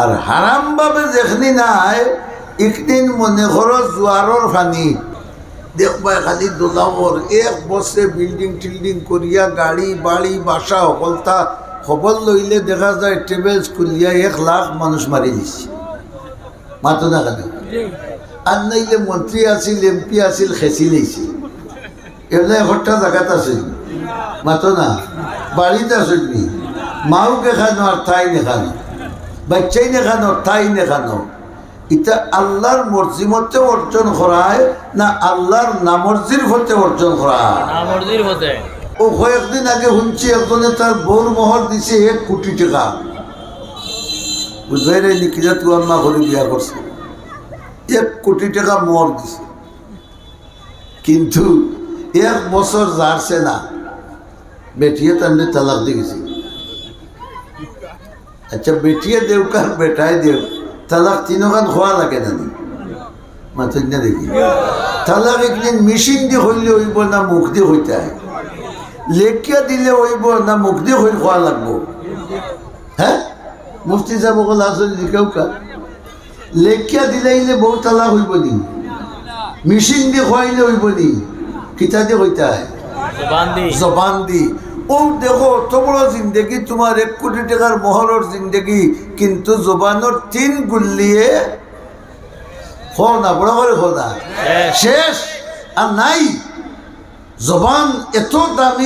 আর হারামভাবে যেখানি নাই একদিন মনে করো জোয়ারর ফানি। দেখবা খালি দোলাবর এক বছরে বিল্ডিং টিল্ডিং করিয়া গাড়ি, বাড়ি, বাসা সকলতা খবর লইলে দেখা যায় ট্রেভেলস খুলিয়া এক লাখ মানুষ মারি দিচ্ছে মাতো না কেন আর নাইলে মন্ত্রী আছিল এমপি আছিল, খেঁচি লৈছে। এগুলো একটা জায়গাত আছে। মাতো না? বাড়িতে আছে। নি মাও দেখানো আর তাই দেখানো বাচ্চাই দেখানো তাই দেখানো এটা আল্লাহর মর্জি মতে অর্জন করায় না আল্লাহর নামর্জির হতে অর্জন করায়? ও কয়েকদিন আগে শুনছি একজনে তার বউর মোহর দিছে এক কোটি টাকা। বুঝবাই রে নিকিজা তু আম্মা করে বিয়া করছে। এক কোটি টাকা মোহর দিছে। কিন্তু এক বছর যারছে না। বেটিয়ে তান্ডে তালাক দিয়ে গেছে। আচ্ছা বেটিয়ে দেউকার বেটায় দেউ। তালাক তিনখান খোয়া লাগে না নি মাথা না দেখি তালাক একদিন মেশিন দিয়ে হইলে হইব না মুখ দিয়ে হইতে হয় লেখিয়া দিলে হইব না মুখ দিয়ে হইল খোয়া লাগবো। হ্যাঁ মুফতি সাহেব কল আসলে কেউ কা লেখিয়া দিলে ইলে বউ তালাক হইব নি? মেশিন দিয়ে খোয়াইলে হইব নি? কিতা দিয়ে হইতে হয় জবান দি। ও দেখো অত বড় জিন্দগি তোমার এক কোটি টাকার মহলর জিন্দেগি কিন্তু জবানোর তিন গুল্লিয়ে হো না বড় করে হো না শেষ। শেষ। আর নাই। জবান এত দামি।